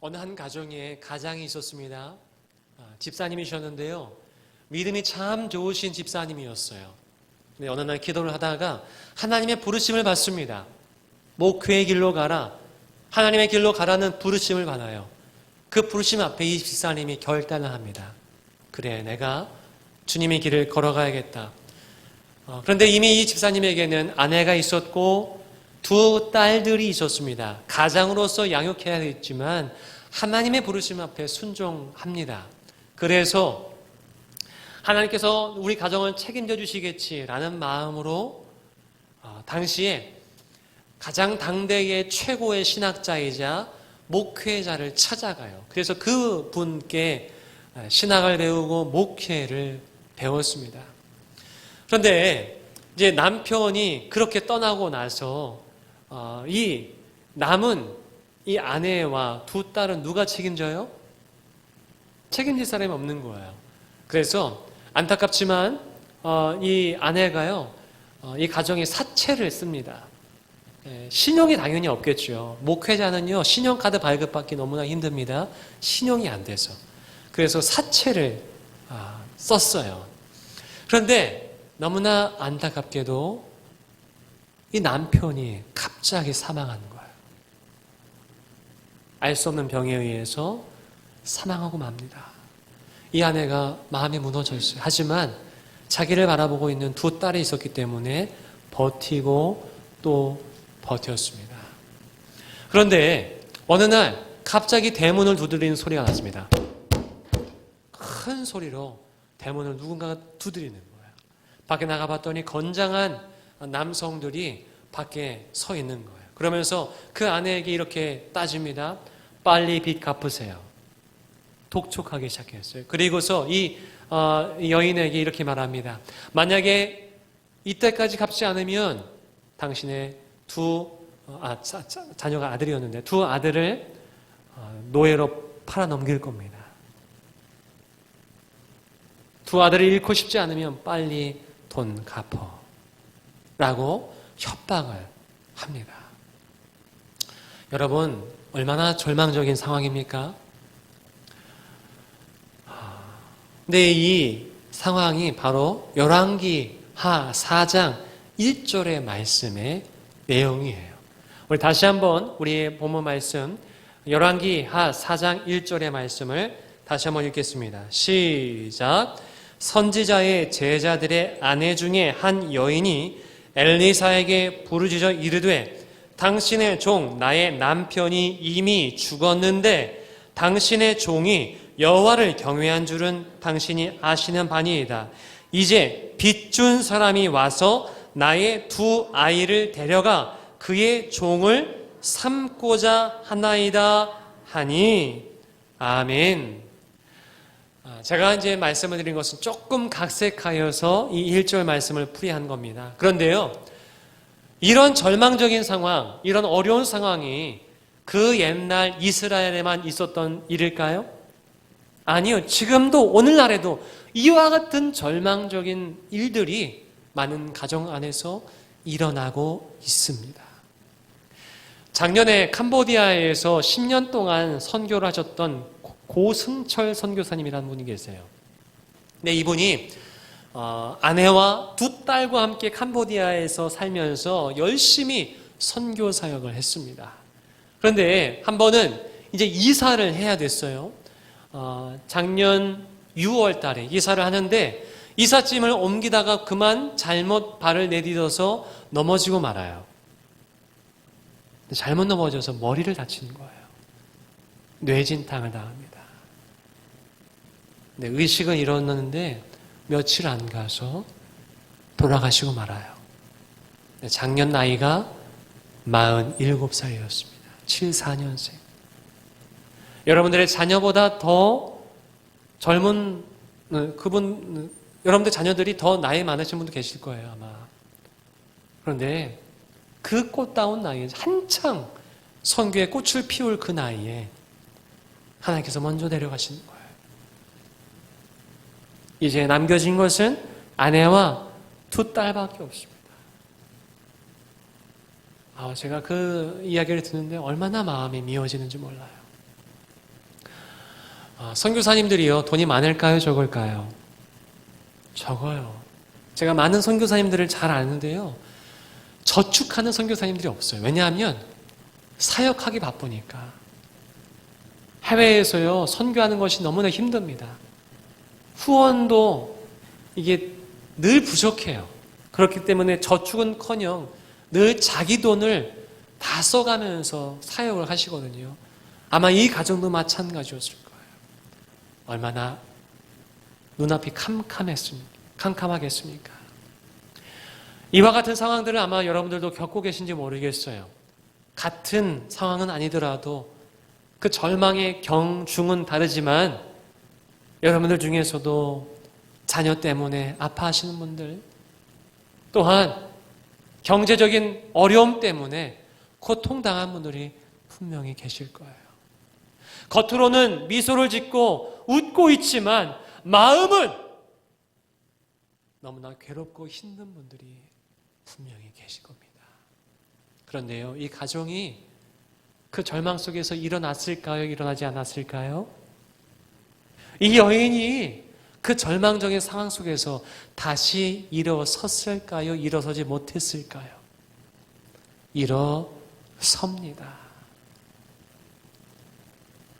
어느 한 가정에 가장이 있었습니다. 아, 집사님이셨는데요. 믿음이 참 좋으신 집사님이었어요. 근데 어느 날 기도를 하다가 하나님의 부르심을 받습니다. 목회의 길로 가라. 하나님의 길로 가라는 부르심을 받아요. 그 부르심 앞에 이 집사님이 결단을 합니다. 그래, 내가 주님의 길을 걸어가야겠다. 어, 그런데 이미 이 집사님에게는 아내가 있었고 두 딸들이 있었습니다. 가장으로서 양육해야 했지만 하나님의 부르심 앞에 순종합니다. 그래서 하나님께서 우리 가정을 책임져 주시겠지라는 마음으로 어, 당시에 가장 당대의 최고의 신학자이자 목회자를 찾아가요. 그래서 그 분께 신학을 배우고 목회를 배웠습니다. 그런데 이제 남편이 그렇게 떠나고 나서 어, 이 남은 이 아내와 두 딸은 누가 책임져요? 책임질 사람이 없는 거예요. 그래서 안타깝지만 어, 이 아내가요, 어, 이 가정에 사채를 씁니다. 예, 신용이 당연히 없겠죠. 목회자는요, 신용카드 발급받기 너무나 힘듭니다. 신용이 안 돼서. 그래서 사채를 아, 썼어요. 그런데 너무나 안타깝게도 이 남편이 갑자기 사망하는 거예요. 알 수 없는 병에 의해서 사망하고 맙니다. 이 아내가 마음이 무너져 있어요. 하지만 자기를 바라보고 있는 두 딸이 있었기 때문에 버티고 또 버텼습니다. 그런데 어느 날 갑자기 대문을 두드리는 소리가 났습니다. 큰 소리로 대문을 누군가가 두드리는 거예요. 밖에 나가봤더니 건장한 남성들이 밖에 서 있는 거예요. 그러면서 그 아내에게 이렇게 따집니다. 빨리 빚 갚으세요. 독촉하기 시작했어요. 그리고서 이 어, 여인에게 이렇게 말합니다. 만약에 이때까지 갚지 않으면 당신의 두 어, 아, 자, 자, 자 녀가 아들이었는데 두 아들을 어, 노예로 팔아 넘길 겁니다. 두 아들을 잃고 싶지 않으면 빨리 돈 갚어. 라고 협박을 합니다. 여러분, 얼마나 절망적인 상황입니까? 근데 이 상황이 바로 열왕기 하 4장 1절의 말씀의 내용이에요. 우리 다시 한번 우리 본문 말씀 열왕기 하 4장 1절의 말씀을 다시 한번 읽겠습니다. 시작. 선지자의 제자들의 아내 중에 한 여인이 엘리사에게 부르짖어 이르되 당신의 종 나의 남편이 이미 죽었는데 당신의 종이 여호와를 경외한 줄은 당신이 아시는 바니이다. 이제 빚 준 사람이 와서 나의 두 아이를 데려가 그의 종을 삼고자 하나이다 하니 아멘. 아, 제가 이제 말씀을 드린 것은 조금 각색하여서 이 1절 말씀을 풀이한 겁니다. 그런데요. 이런 절망적인 상황, 이런 어려운 상황이 그 옛날 이스라엘에만 있었던 일일까요? 아니요. 지금도 오늘날에도 이와 같은 절망적인 일들이 많은 가정 안에서 일어나고 있습니다. 작년에 캄보디아에서 10년 동안 선교를 하셨던 고승철 선교사님이라는 분이 계세요. 네, 이분이 어, 아내와 두 딸과 함께 캄보디아에서 살면서 열심히 선교 사역을 했습니다. 그런데 한 번은 이제 이사를 해야 됐어요. 어, 작년 6월 달에 이사를 하는데 이삿짐을 옮기다가 그만 잘못 발을 내딛어서 넘어지고 말아요. 잘못 넘어져서 머리를 다치는 거예요. 뇌진탕을 당합니다. 네, 의식은 일어났는데 며칠 안 가서 돌아가시고 말아요. 네, 작년 나이가 47살이었습니다. 74년생. 여러분들의 자녀보다 더 젊은 어, 그분 여러분들 자녀들이 더 나이 많으신 분도 계실 거예요 아마. 그런데 그 꽃다운 나이에 한창 선교의 꽃을 피울 그 나이에 하나님께서 먼저 데려가시는 거예요. 이제 남겨진 것은 아내와 두 딸밖에 없습니다. 아, 제가 그 이야기를 듣는데 얼마나 마음이 미워지는지 몰라요. 아, 선교사님들이요 돈이 많을까요, 적을까요? 적어요. 제가 많은 선교사님들을 잘 아는데요. 저축하는 선교사님들이 없어요. 왜냐하면 사역하기 바쁘니까. 해외에서요, 선교하는 것이 너무나 힘듭니다. 후원도 이게 늘 부족해요. 그렇기 때문에 저축은 커녕 늘 자기 돈을 다 써가면서 사역을 하시거든요. 아마 이 가정도 마찬가지였을 거예요. 얼마나 눈앞이 캄캄했습니까? 캄캄하겠습니까? 이와 같은 상황들을 아마 여러분들도 겪고 계신지 모르겠어요. 같은 상황은 아니더라도 그 절망의 경중은 다르지만 여러분들 중에서도 자녀 때문에 아파하시는 분들 또한 경제적인 어려움 때문에 고통당한 분들이 분명히 계실 거예요. 겉으로는 미소를 짓고 웃고 있지만 마음은 너무나 괴롭고 힘든 분들이 분명히 계실 겁니다. 그런데요, 이 가정이 그 절망 속에서 일어났을까요? 일어나지 않았을까요? 이 여인이 그 절망적인 상황 속에서 다시 일어섰을까요? 일어서지 못했을까요? 일어섭니다.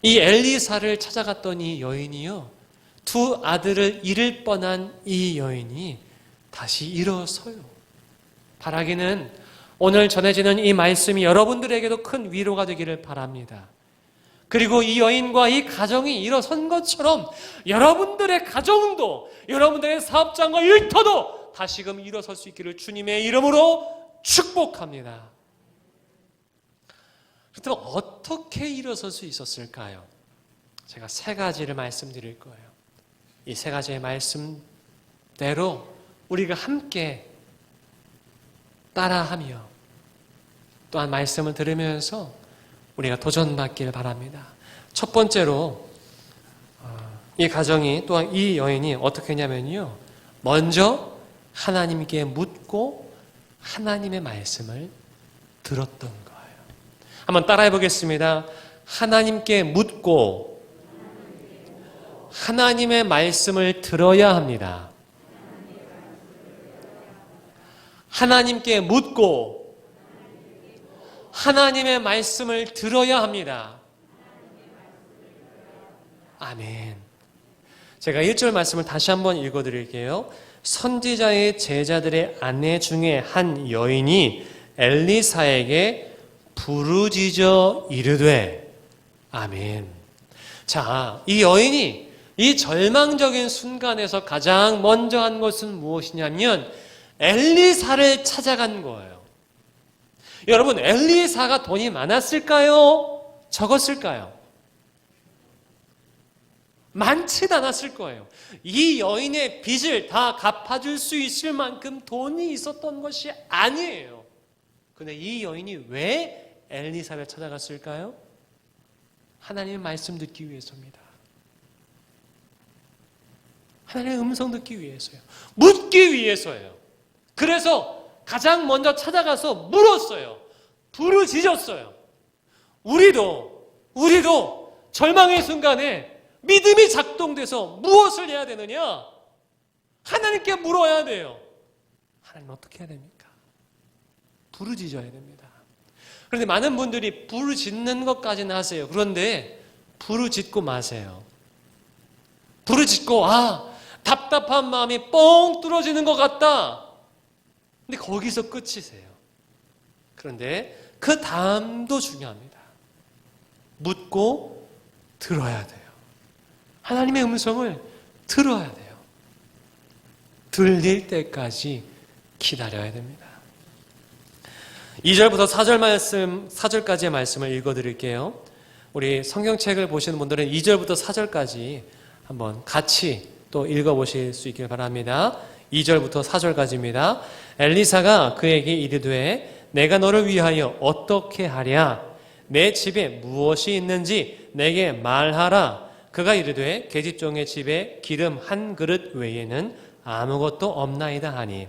이 엘리사를 찾아갔던 이 여인이요. 두 아들을 잃을 뻔한 이 여인이 다시 일어서요. 바라기는 오늘 전해지는 이 말씀이 여러분들에게도 큰 위로가 되기를 바랍니다. 그리고 이 여인과 이 가정이 일어선 것처럼 여러분들의 가정도 여러분들의 사업장과 일터도 다시금 일어설 수 있기를 주님의 이름으로 축복합니다. 그렇다면 어떻게 일어설 수 있었을까요? 제가 세 가지를 말씀드릴 거예요. 이 세 가지의 말씀대로 우리가 함께 따라하며 또한 말씀을 들으면서 우리가 도전받기를 바랍니다. 첫 번째로 어, 이 가정이 또한 이 여인이 어떻게 했냐면요. 먼저 하나님께 묻고 하나님의 말씀을 들었던 거예요. 한번 따라해 보겠습니다. 하나님께 묻고 하나님의 말씀을 들어야 합니다. 하나님께 묻고 하나님의 말씀을 들어야 합니다. 아멘. 제가 1절 말씀을 다시 한번 읽어 드릴게요. 선지자의 제자들의 아내 중에 한 여인이 엘리사에게 부르짖어 이르되 아멘. 자, 이 여인이 이 절망적인 순간에서 가장 먼저 한 것은 무엇이냐면 엘리사를 찾아간 거예요. 여러분, 엘리사가 돈이 많았을까요? 적었을까요? 많진 않았을 거예요. 이 여인의 빚을 다 갚아줄 수 있을 만큼 돈이 있었던 것이 아니에요. 근데 이 여인이 왜 엘리사를 찾아갔을까요? 하나님의 말씀 듣기 위해서입니다. 하나님의 음성 듣기 위해서요. 묻기 위해서예요. 그래서 가장 먼저 찾아가서 물었어요. 부르짖었어요. 우리도, 우리도 절망의 순간에 믿음이 작동돼서 무엇을 해야 되느냐? 하나님께 물어야 돼요. 하나님 어떻게 해야 됩니까? 부르짖어야 됩니다. 그런데 많은 분들이 부르짖는 것까지는 하세요. 그런데 부르짖고 마세요. 부르짖고 아 답답한 마음이 뻥 뚫어지는 것 같다. 근데 거기서 끝이세요. 그런데 그 다음도 중요합니다. 묻고 들어야 돼요. 하나님의 음성을 들어야 돼요. 들릴 때까지 기다려야 됩니다. 2절부터 4절 말씀, 4절까지의 말씀을 읽어 드릴게요. 우리 성경책을 보시는 분들은 2절부터 4절까지 한번 같이 또 읽어 보실 수 있길 바랍니다. 2절부터 4절까지입니다. 엘리사가 그에게 이르되 내가 너를 위하여 어떻게 하랴? 내 집에 무엇이 있는지 내게 말하라. 그가 이르되 계집종의 집에 기름 한 그릇 외에는 아무것도 없나이다 하니.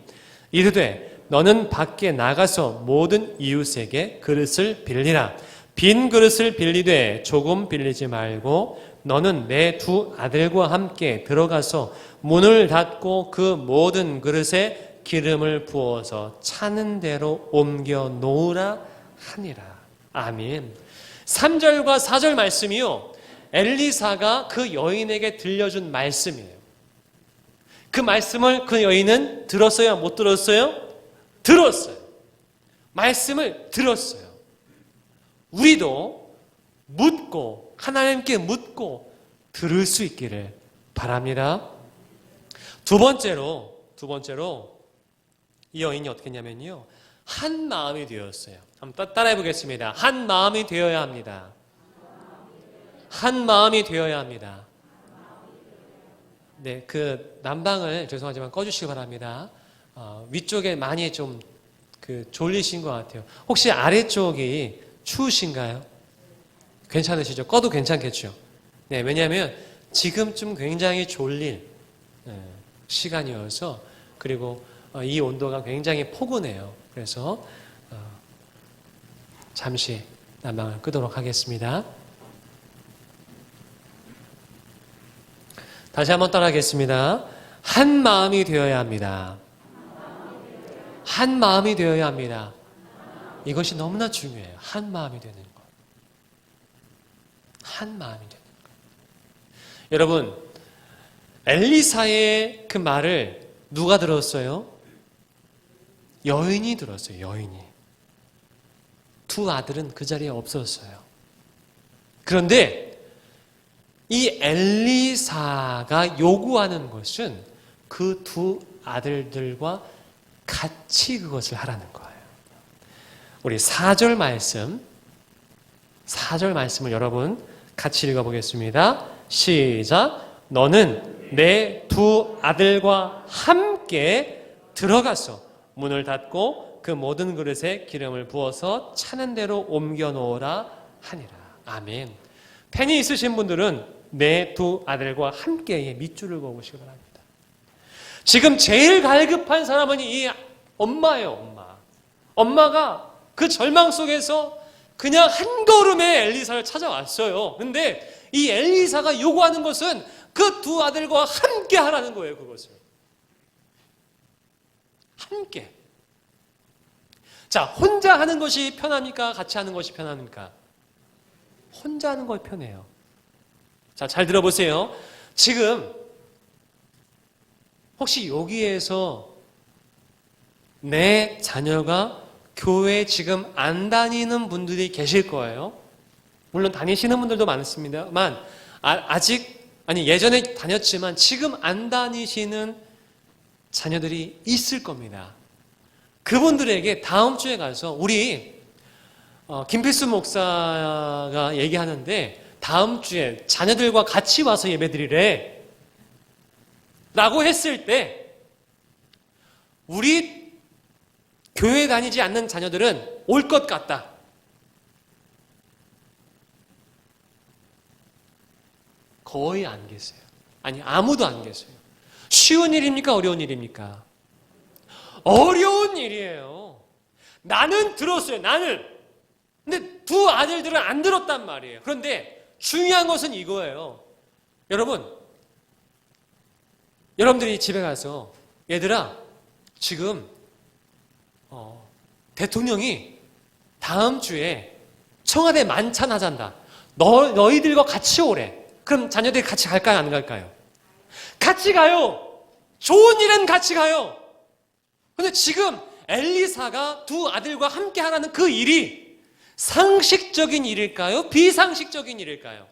이르되 너는 밖에 나가서 모든 이웃에게 그릇을 빌리라. 빈 그릇을 빌리되 조금 빌리지 말고 너는 내 두 아들과 함께 들어가서 문을 닫고 그 모든 그릇에 기름을 부어서 차는 대로 옮겨 놓으라 하니라. 아멘. 3절과 4절 말씀이요. 엘리사가 그 여인에게 들려준 말씀이에요. 그 말씀을 그 여인은 들었어요? 못 들었어요? 들었어요. 말씀을 들었어요. 우리도 묻고 하나님께 묻고 들을 수 있기를 바랍니다. 두 번째로 두 번째로 이 여인이 어떻게 했냐면요. 한 마음이 되었어요. 한번 따라해 보겠습니다. 한 마음이 되어야 합니다. 한 마음이 되어야 합니다. 네, 그 난방을 죄송하지만 꺼주시기 바랍니다. 어, 위쪽에 많이 좀 그 졸리신 것 같아요. 혹시 아래쪽이 추우신가요? 괜찮으시죠? 꺼도 괜찮겠죠? 네, 왜냐하면 지금쯤 굉장히 졸릴 네, 시간이어서 그리고 어, 이 온도가 굉장히 포근해요. 그래서 어, 잠시 난방을 끄도록 하겠습니다. 다시 한번 따라하겠습니다. 한 마음이 되어야 합니다. 한 마음이 되어야 합니다. 이것이 너무나 중요해요. 한 마음이 되는 것. 한 마음이 되는 것. 여러분, 엘리사의 그 말을 누가 들었어요? 여인이 들었어요. 여인이. 두 아들은 그 자리에 없었어요. 그런데 이 엘리사가 요구하는 것은 그 두 아들들과 같이 그것을 하라는 거예요. 우리 4절 말씀, 4절 말씀을 여러분 같이 읽어보겠습니다. 시작. 너는 내 두 아들과 함께 들어가서 문을 닫고 그 모든 그릇에 기름을 부어서 차는 대로 옮겨 놓으라 하니라. 아멘. 펜이 있으신 분들은 내 두 아들과 함께 밑줄을 그어보시기 바랍니다. 지금 제일 갈급한 사람은 이 엄마예요, 엄마. 엄마가 그 절망 속에서 그냥 한 걸음에 엘리사를 찾아왔어요. 근데 이 엘리사가 요구하는 것은 그 두 아들과 함께 하라는 거예요, 그것을. 함께. 자, 혼자 하는 것이 편합니까? 같이 하는 것이 편합니까? 혼자 하는 것이 편해요. 자, 잘 들어보세요. 지금 혹시 여기에서 내 자녀가 교회 지금 안 다니는 분들이 계실 거예요. 물론 다니시는 분들도 많습니다만 아, 직 아니 예전에 다녔지만 지금 안 다니시는 자녀들이 있을 겁니다. 그분들에게 다음 주에 가서 우리 어, 김필수 목사가 얘기하는데 다음 주에 자녀들과 같이 와서 예배 드리래. 라고 했을 때 우리 교회 다니지 않는 자녀들은 올 것 같다. 거의 안 계세요. 아니, 아무도 안 계세요. 쉬운 일입니까? 어려운 일입니까? 어려운 일이에요. 나는 들었어요. 나는. 근데 두 아들들은 안 들었단 말이에요. 그런데 중요한 것은 이거예요. 여러분, 여러분들이 집에 가서 얘들아, 지금 어, 대통령이 다음 주에 청와대 만찬 하잔다. 너, 너희들과 같이 오래. 그럼 자녀들이 같이 갈까요? 안 갈까요? 같이 가요. 좋은 일은 같이 가요. 근데 지금 엘리사가 두 아들과 함께 하라는 그 일이 상식적인 일일까요? 비상식적인 일일까요?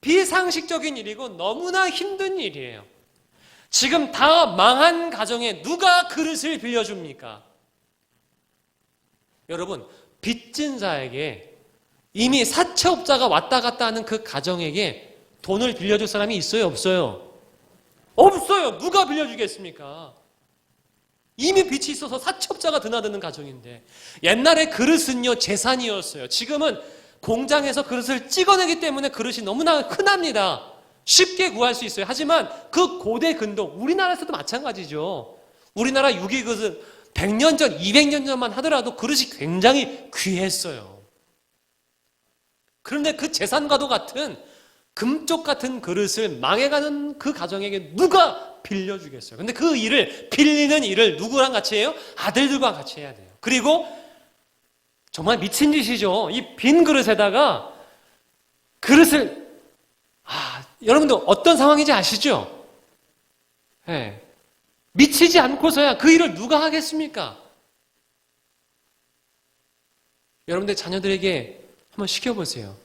비상식적인 일이고 너무나 힘든 일이에요. 지금 다 망한 가정에 누가 그릇을 빌려줍니까? 여러분, 빚진 자에게 이미 사채업자가 왔다 갔다 하는 그 가정에게 돈을 빌려줄 사람이 있어요? 없어요? 없어요. 누가 빌려주겠습니까? 이미 빚이 있어서 사채업자가 드나드는 가정인데 옛날에 그릇은요 재산이었어요. 지금은 공장에서 그릇을 찍어내기 때문에 그릇이 너무나 흔합니다. 쉽게 구할 수 있어요. 하지만 그 고대 근동, 우리나라에서도 마찬가지죠. 우리나라 유기 그릇 100년 전, 200년 전만 하더라도 그릇이 굉장히 귀했어요. 그런데 그 재산과도 같은 금쪽 같은 그릇을 망해가는 그 가정에게 누가 빌려주겠어요? 근데 그 일을, 빌리는 일을 누구랑 같이 해요? 아들들과 같이 해야 돼요. 그리고 정말 미친 짓이죠. 이 빈 그릇에다가 그릇을, 아, 여러분들 어떤 상황인지 아시죠? 예. 미치지 않고서야 그 일을 누가 하겠습니까? 여러분들 자녀들에게 한번 시켜보세요.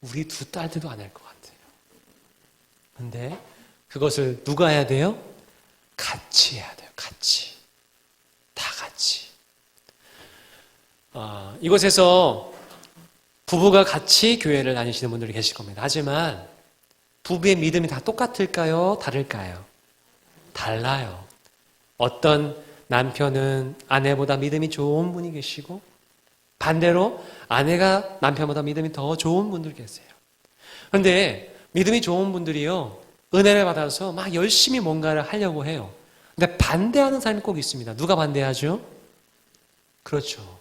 우리 두 딸들도 안 할 것 같아요. 근데 그것을 누가 해야 돼요? 같이 해야 돼요. 같이. 다 같이. 아, 이곳에서 부부가 같이 교회를 다니시는 분들이 계실 겁니다. 하지만 부부의 믿음이 다 똑같을까요? 다를까요? 달라요. 어떤 남편은 아내보다 믿음이 좋은 분이 계시고 반대로 아내가 남편보다 믿음이 더 좋은 분들 계세요. 그런데 믿음이 좋은 분들이요. 은혜를 받아서 막 열심히 뭔가를 하려고 해요. 근데 반대하는 사람이 꼭 있습니다. 누가 반대하죠? 그렇죠.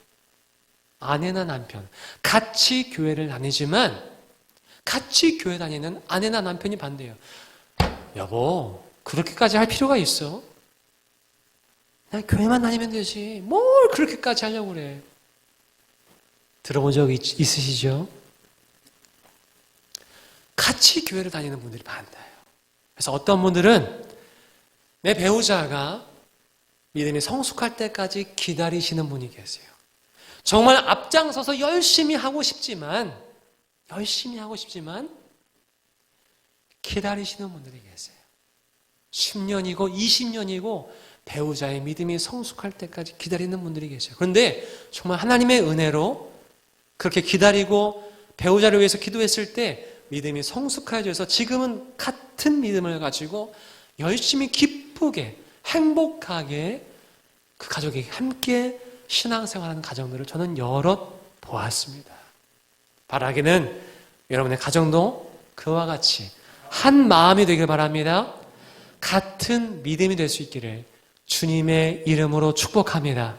아내나 남편. 같이 교회를 다니지만 같이 교회 다니는 아내나 남편이 반대해요. 여보, 그렇게까지 할 필요가 있어? 그냥 교회만 다니면 되지. 뭘 그렇게까지 하려고 그래. 들어본 적 있, 있으시죠? 같이 교회를 다니는 분들이 많아요. 그래서 어떤 분들은 내 배우자가 믿음이 성숙할 때까지 기다리시는 분이 계세요. 정말 앞장서서 열심히 하고 싶지만, 열심히 하고 싶지만, 기다리시는 분들이 계세요. 10년이고 20년이고 배우자의 믿음이 성숙할 때까지 기다리는 분들이 계세요. 그런데 정말 하나님의 은혜로 그렇게 기다리고 배우자를 위해서 기도했을 때 믿음이 성숙해져서 지금은 같은 믿음을 가지고 열심히 기쁘게 행복하게 그 가족이 함께 신앙생활하는 가정들을 저는 여러 보았습니다. 바라기는 여러분의 가정도 그와 같이 한 마음이 되길 바랍니다. 같은 믿음이 될 수 있기를 주님의 이름으로 축복합니다.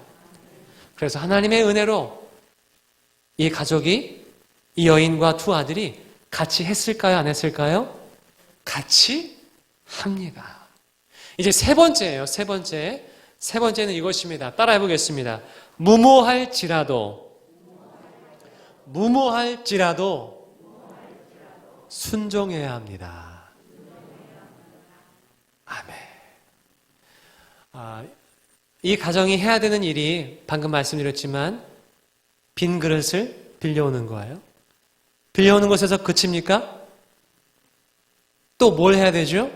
그래서 하나님의 은혜로 이 가족이 이 여인과 두 아들이 같이 했을까요? 안 했을까요? 같이 합니다. 이제 세 번째예요. 세 번째. 세 번째는 이것입니다. 따라해 보겠습니다. 무모할지라도 무모할지라도 순종해야 합니다. 아멘. 아, 이 가정이 해야 되는 일이 방금 말씀드렸지만 빈 그릇을 빌려오는 거예요. 빌려오는 것에서 그칩니까? 또 뭘 해야 되죠?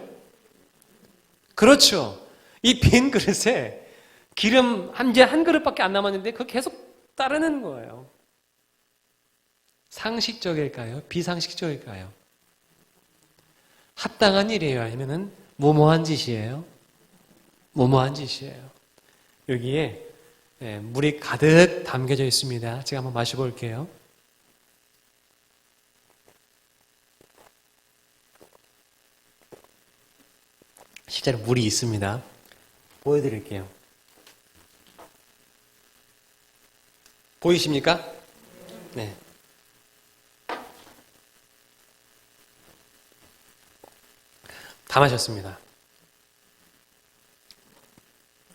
그렇죠. 이 빈 그릇에 기름 한 이제 한 그릇밖에 안 남았는데 그거 계속 따르는 거예요. 상식적일까요? 비상식적일까요? 합당한 일이에요? 아니면은 무모한 짓이에요? 무모한 짓이에요. 여기에 예, 물이 가득 담겨져 있습니다. 제가 한번 마셔볼게요. 실제로 물이 있습니다. 보여드릴게요. 보이십니까? 네. 다 마셨습니다.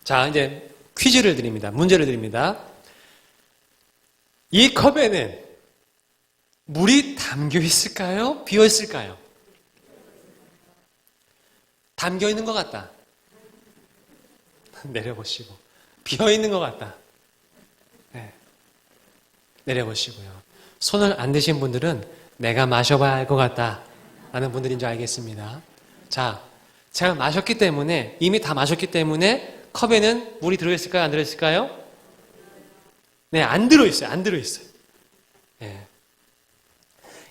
자, 이제 퀴즈를 드립니다. 문제를 드립니다. 이 컵에는 물이 담겨 있을까요? 비어 있을까요? 담겨 있는 것 같다. 내려보시고. 비어 있는 것 같다. 네. 내려보시고요. 손을 안 대신 분들은 내가 마셔봐야 할 것 같다. 라는 분들인 줄 알겠습니다. 자, 제가 마셨기 때문에, 이미 다 마셨기 때문에 컵에는 물이 들어있을까요? 안 들어있을까요? 네, 안 들어있어요. 안 들어있어요. 네.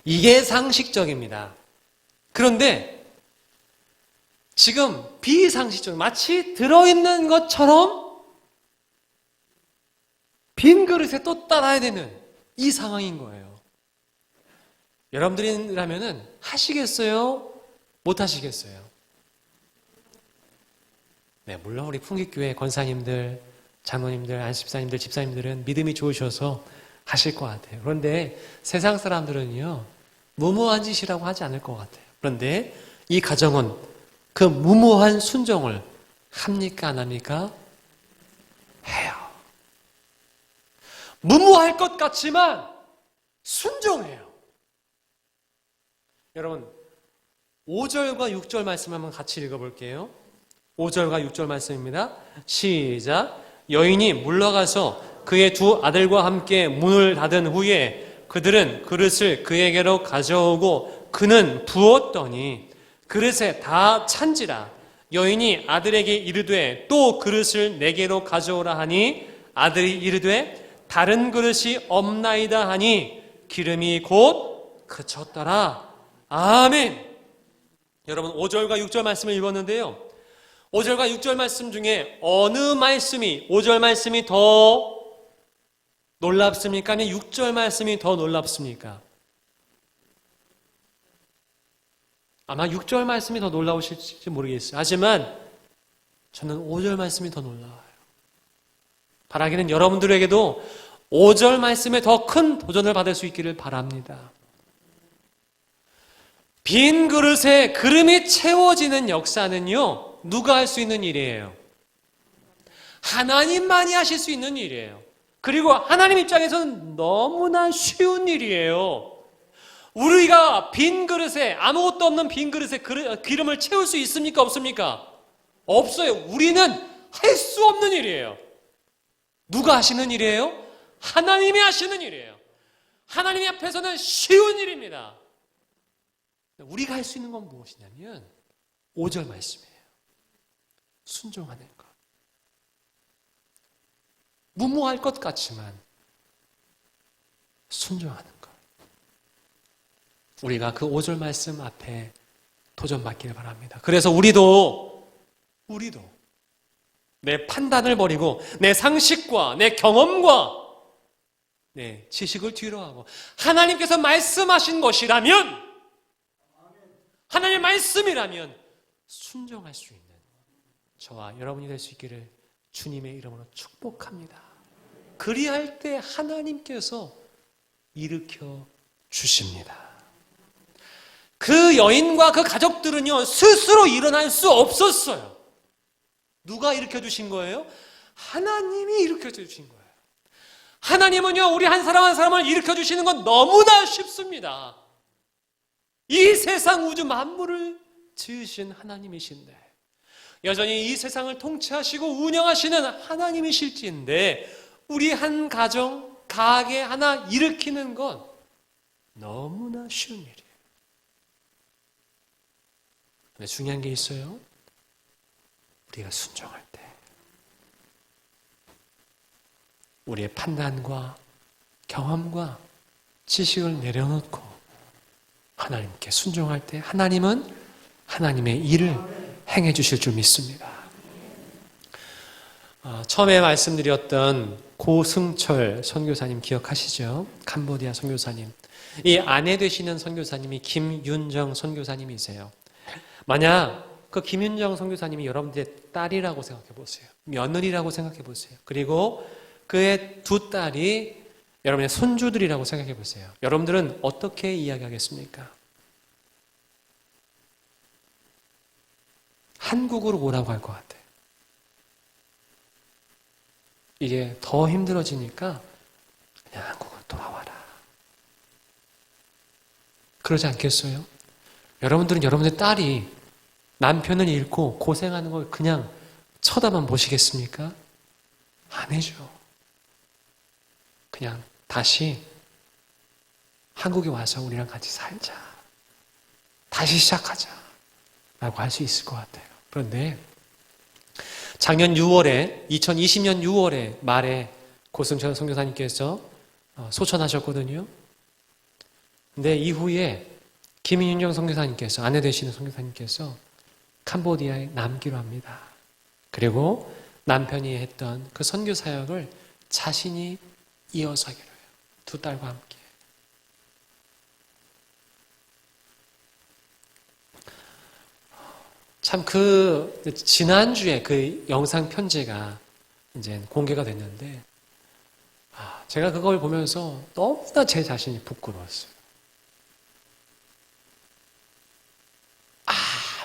이게 상식적입니다. 그런데 지금 비상식적, 마치 들어있는 것처럼 빈 그릇에 또 따라야 되는 이 상황인 거예요. 여러분들이라면은 하시겠어요? 못 하시겠어요? 네, 물론 우리 풍기교회 권사님들, 장로님들, 안십사님들, 집사님들은 믿음이 좋으셔서 하실 것 같아요. 그런데 세상 사람들은요, 무모한 짓이라고 하지 않을 것 같아요. 그런데 이 가정은 그 무모한 순종을 합니까, 안 합니까? 해요. 무모할 것 같지만 순종해요. 여러분, 5절과 6절 말씀 한번 같이 읽어볼게요. 5절과 6절 말씀입니다. 시작. 여인이 물러가서 그의 두 아들과 함께 문을 닫은 후에 그들은 그릇을 그에게로 가져오고 그는 부었더니 그릇에 다 찬지라. 여인이 아들에게 이르되 또 그릇을 내게로 가져오라 하니 아들이 이르되 다른 그릇이 없나이다 하니 기름이 곧 그쳤더라. 아멘. 여러분 5절과 6절 말씀을 읽었는데요. 5절과 6절 말씀 중에 어느 말씀이 5절 말씀이 더 놀랍습니까? 아니면 6절 말씀이 더 놀랍습니까? 아마 6절 말씀이 더 놀라우실지 모르겠어요. 하지만 저는 5절 말씀이 더 놀라워요. 바라기는 여러분들에게도 5절 말씀에 더 큰 도전을 받을 수 있기를 바랍니다. 빈 그릇에 그름이 채워지는 역사는요, 누가 할 수 있는 일이에요? 하나님만이 하실 수 있는 일이에요. 그리고 하나님 입장에서는 너무나 쉬운 일이에요. 우리가 빈 그릇에, 아무것도 없는 빈 그릇에 그릇- 기름을 채울 수 있습니까? 없습니까? 없어요. 우리는 할 수 없는 일이에요. 누가 하시는 일이에요? 하나님이 하시는 일이에요. 하나님 앞에서는 쉬운 일입니다. 우리가 할 수 있는 건 무엇이냐면 5절 말씀이에요. 순종하는 것. 무모할 것 같지만 순종하는 것. 우리가 그 5절 말씀 앞에 도전받기를 바랍니다. 그래서 우리도 우리도 내 판단을 버리고 내 상식과 내 경험과 내 지식을 뒤로 하고 하나님께서 말씀하신 것이라면 하나님의 말씀이라면 순종할 수 있는 저와 여러분이 될 수 있기를 주님의 이름으로 축복합니다. 그리할 때 하나님께서 일으켜 주십니다. 그 여인과 그 가족들은요, 스스로 일어날 수 없었어요. 누가 일으켜 주신 거예요? 하나님이 일으켜 주신 거예요. 하나님은요, 우리 한 사람 한 사람을 일으켜 주시는 건 너무나 쉽습니다. 이 세상 우주 만물을 지으신 하나님이신데 여전히 이 세상을 통치하시고 운영하시는 하나님이실지인데 우리 한 가정, 가게 하나 일으키는 건 너무나 쉬운 일이에요. 근데 중요한 게 있어요. 우리가 순종할 때 우리의 판단과 경험과 지식을 내려놓고 하나님께 순종할 때 하나님은 하나님의 일을 행해 주실 줄 믿습니다. 어, 처음에 말씀드렸던 고승철 선교사님 기억하시죠? 캄보디아 선교사님. 이 아내 되시는 선교사님이 김윤정 선교사님이세요. 만약 그 김윤정 선교사님이 여러분들의 딸이라고 생각해 보세요. 며느리라고 생각해 보세요. 그리고 그의 두 딸이 여러분의 손주들이라고 생각해 보세요. 여러분들은 어떻게 이야기하겠습니까? 한국으로 오라고 할 것 같아요. 이게 더 힘들어지니까 그냥 한국으로 돌아와라. 그러지 않겠어요? 여러분들은 여러분의 딸이 남편을 잃고 고생하는 걸 그냥 쳐다만 보시겠습니까? 안 해줘. 그냥 다시 한국에 와서 우리랑 같이 살자. 다시 시작하자. 라고 할 수 있을 것 같아요. 그런데 작년 6월에, 2020년 6월에 말에 고승철 선교사님께서 어, 소천하셨거든요. 근데 이후에 김윤정 선교사님께서, 아내 되시는 선교사님께서 캄보디아에 남기로 합니다. 그리고 남편이 했던 그 선교 사역을 자신이 이어서 하기로 해요. 두 딸과 함께. 참 그 지난주에 그 영상 편지가 이제 공개가 됐는데 아, 제가 그걸 보면서 너무나 제 자신이 부끄러웠어요.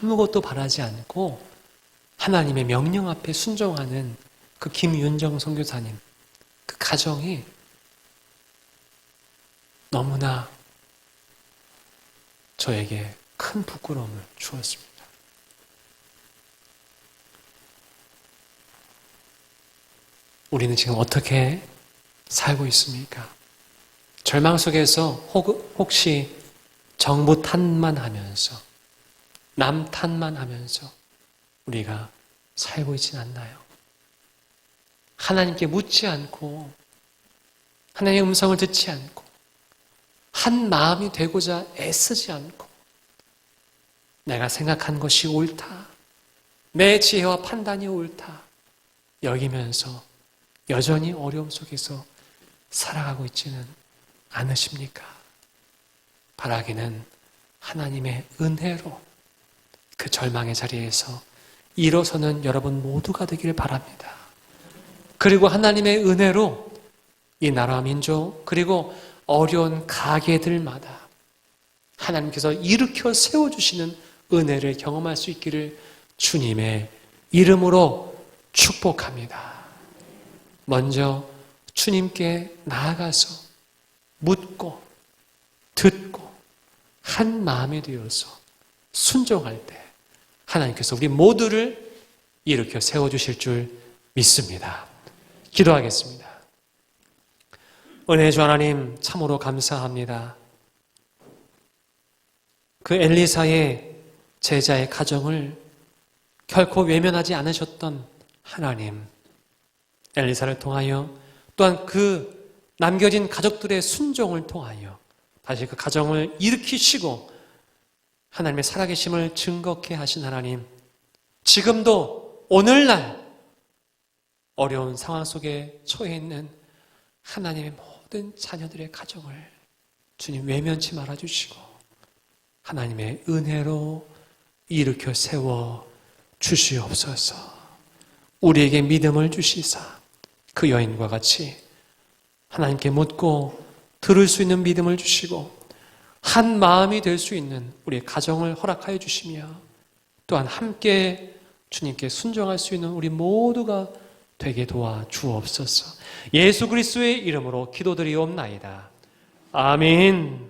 아무것도 바라지 않고 하나님의 명령 앞에 순종하는 그 김윤정 선교사님, 그 가정이 너무나 저에게 큰 부끄러움을 주었습니다. 우리는 지금 어떻게 살고 있습니까? 절망 속에서 혹, 혹시 정부 탓만 하면서 남 탓만 하면서 우리가 살고 있진 않나요? 하나님께 묻지 않고 하나님의 음성을 듣지 않고 한 마음이 되고자 애쓰지 않고 내가 생각한 것이 옳다. 내 지혜와 판단이 옳다. 여기면서 여전히 어려움 속에서 살아가고 있지는 않으십니까? 바라기는 하나님의 은혜로 그 절망의 자리에서 일어서는 여러분 모두가 되기를 바랍니다. 그리고 하나님의 은혜로 이 나라와 민족 그리고 어려운 가게들마다 하나님께서 일으켜 세워주시는 은혜를 경험할 수 있기를 주님의 이름으로 축복합니다. 먼저 주님께 나아가서 묻고 듣고 한 마음이 되어서 순종할 때 하나님께서 우리 모두를 일으켜 세워주실 줄 믿습니다. 기도하겠습니다. 은혜 주 하나님 참으로 감사합니다. 그 엘리사의 제자의 가정을 결코 외면하지 않으셨던 하나님. 엘리사를 통하여 또한 그 남겨진 가족들의 순종을 통하여 다시 그 가정을 일으키시고 하나님의 살아계심을 증거케 하신 하나님. 지금도 오늘날 어려운 상황 속에 처해 있는 하나님의 모든 자녀들의 가정을 주님 외면치 말아 주시고 하나님의 은혜로 일으켜 세워 주시옵소서. 우리에게 믿음을 주시사 그 여인과 같이 하나님께 묻고 들을 수 있는 믿음을 주시고 한 마음이 될 수 있는 우리의 가정을 허락하여 주시며 또한 함께 주님께 순종할 수 있는 우리 모두가 되게 도와 주옵소서. 예수 그리스도의 이름으로 기도드리옵나이다. 아멘.